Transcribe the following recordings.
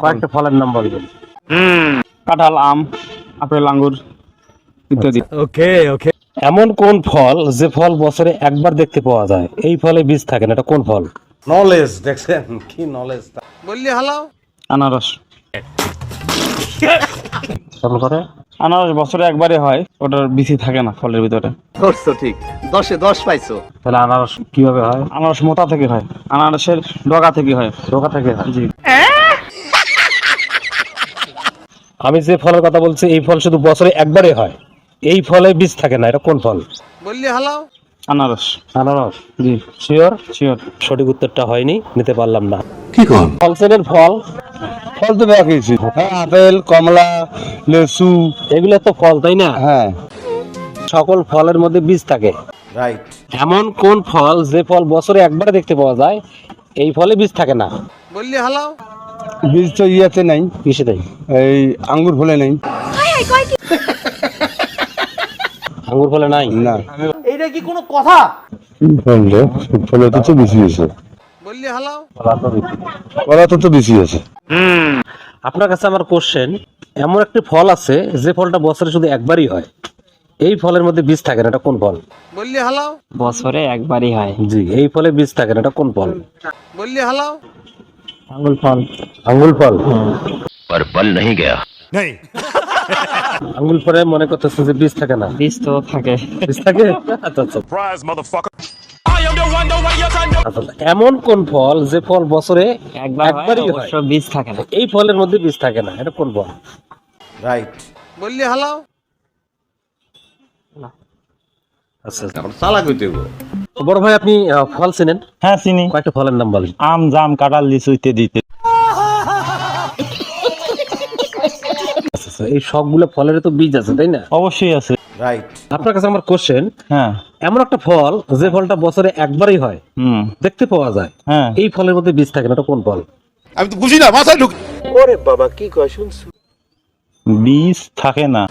কয়েকটা ফলের নাম বলবেন। কাঁঠাল আম আপেল আঙ্গুর ইত্যাদি। ওকে ওকে। এমন কোন ফল যে ফল বছরে একবার দেখতে পাওয়া যায়? এই ফলে বীজ থাকে না এটা কোন ফল? নলেজ দেখছেন? কি নলেজ আনারস। কেমন করে? আনারস বছরে একবারে হয় ওটার বিচি থাকে না ফলের ভিতরে। ধরছো ঠিক। দশে দশ পাইছো। তাহলে আনারস কীভাবে হয়? আনারস মোটা থেকে হয়। আনারসের ডগা থেকে হয়। রোগা থেকে হয় জি। আমি যে ফলের কথা বলছি এই ফল শুধু বছরে একবারে হয়। এই ফলে বীজ থাকে না এটা কোন ফল? আনারস। আনারস? জি। শিওর শিওর সঠিক উত্তরটা হয়নি নিতে পারলাম না। কি কোন? ফল চেনের ফল। ফল তো দেখা গেছি আপেল কমলা লেসু। এগুলো তো ফল তাই না? হ্যাঁ। সকল ফলের মধ্যে বীজ থাকে। রাইট এমন কোন ফল যে ফল বছরে একবারে দেখতে পাওয়া যায় এই ফলে বীজ থাকে না। বীজ তো ইয়েতে নাই। কিসে দেয় এই আঙ্গুর ফলে নাই। আঙ্গুর ফলে নাই? না। এইটা কি কোনো কথা? ফলে ফলে তো তো বেশি আছে। কলা তো তো বেশি আছে। আপনার কাছে আমার কোশ্চেন এমন একটি ফল আছে যে ফলটা বছরে শুধু একবারই হয়। এই ফলের মধ্যে বীজ থাকে না এটা কোন ফল? বললি হালাও। বছরে একবারই হয়। জি এই ফলে বীজ থাকে না এটা কোন ফল? আঙ্গুল মনে যে বীজ থাকে না বীজ তো থাকে বীজ থাকে এমন কোন ফল যে ফল বছরে একবারই হয়? বীজ থাকে না। এই ফলের মধ্যে বীজ থাকে না এটা কোন ফল? রাইট বললি হালাও। আচ্ছা, আচ্ছা। চালাক হইতে বড় ভাই আপনি ফল চেনেন? হ্যাঁ চিনি। কয়েকটা ফলের নাম বলেন। আম জাম কাঁঠাল লিচু ইত্যাদি। আচ্ছা, আচ্ছা, এই সবগুলো ফলের তো বীজ আছে তাই না? অবশ্যই আছে। রাইট আপনার কাছে আমার কোশ্চেন হ্যাঁ। এমন একটা ফল যে ফলটা বছরে একবারই হয় হুম। দেখতে পাওয়া যায় হ্যাঁ। এই ফলের মধ্যে বীজ থাকে না এটা কোন ফল? বুঝি না বীজ থাকে না।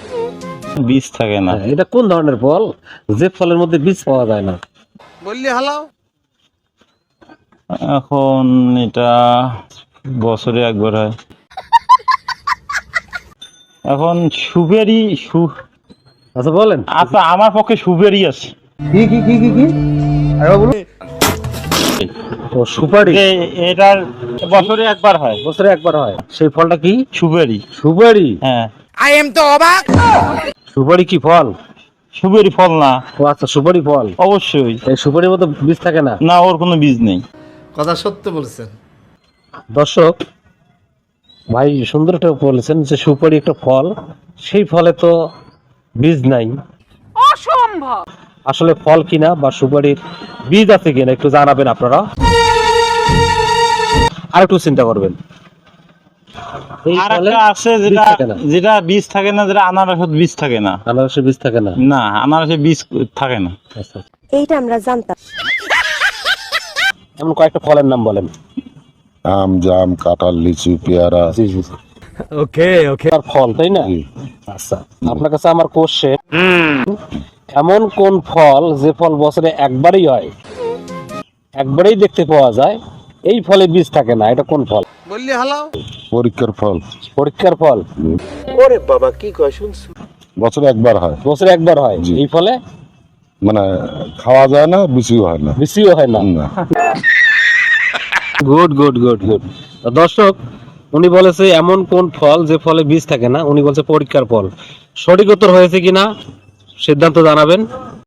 বীজ থাকে না। হ্যাঁ, এটা কোন ধরনের ফল? যে ফলের মধ্যে বীজ পাওয়া যায় না। এখন এটা বছরে একবার হয়। এখন সুবেরি সু আচ্ছা বলেন। আচ্ছা আমার পক্ষে সুবেরি আছে। কি কি কি কি কি? আরে বলুন। ও সুপারি। এটার বছরে একবার হয়। বছরে একবার হয়। সেই ফলটা কি? সুবেরি। সুবেরি হ্যাঁ। আই এম তো অবাক। সুপারি কি ফল? সুবেরি ফল না। ও আচ্ছা সুপারি ফল। অবশ্যই। এই সুপারির মতো বীজ থাকে না? না ওর কোনো বীজ নেই। কথা সত্য বলছেন। দর্শক ভাই সুন্দর একটা বলেছেন যে সুপারি একটা ফল সেই ফলে তো বীজ নাই। অসম্ভব! আসলে ফল কিনা বা সুপারির বীজ আছে কিনা একটু জানাবেন আপনারা। আর একটু চিন্তা করবেন। আর ফলে একটা আছে যেটা যেটা বীজ থাকে না যেটা আনারসের বীজ থাকে না। আনারসের বীজ থাকে না? না আনারসের বীজ থাকে না। আচ্ছা। এইটা আমরা জানতাম। এমন কয়েকটা ফলের নাম বলেন। আম জাম কাঁঠাল লিচু পেয়ারা। জি জি ওকে ওকে। আর ফল তাই না? আচ্ছা আপনার কাছে আমার কোশ্চেন এমন কোন ফল যে ফল বছরে একবারই হয়? একবারেই দেখতে পাওয়া যায় এই ফলে বীজ থাকে না এটা কোন ফল? পরীক্ষার ফল। পরীক্ষার ফল? ওরে বাবা কি কয় শুনছো। বছরে একবার হয়। বছরে একবার হয়? এই ফলে? মানে খাওয়া যায় না বেশিও হয় না। বেশিও হয় না। না। Good good good good. দর্শক উনি বলেছে এমন কোন ফল যে ফলে বীজ থাকে না? উনি বলছে পরীক্ষার ফল। সঠিক উত্তর হয়েছে কিনা সিদ্ধান্ত জানাবেন।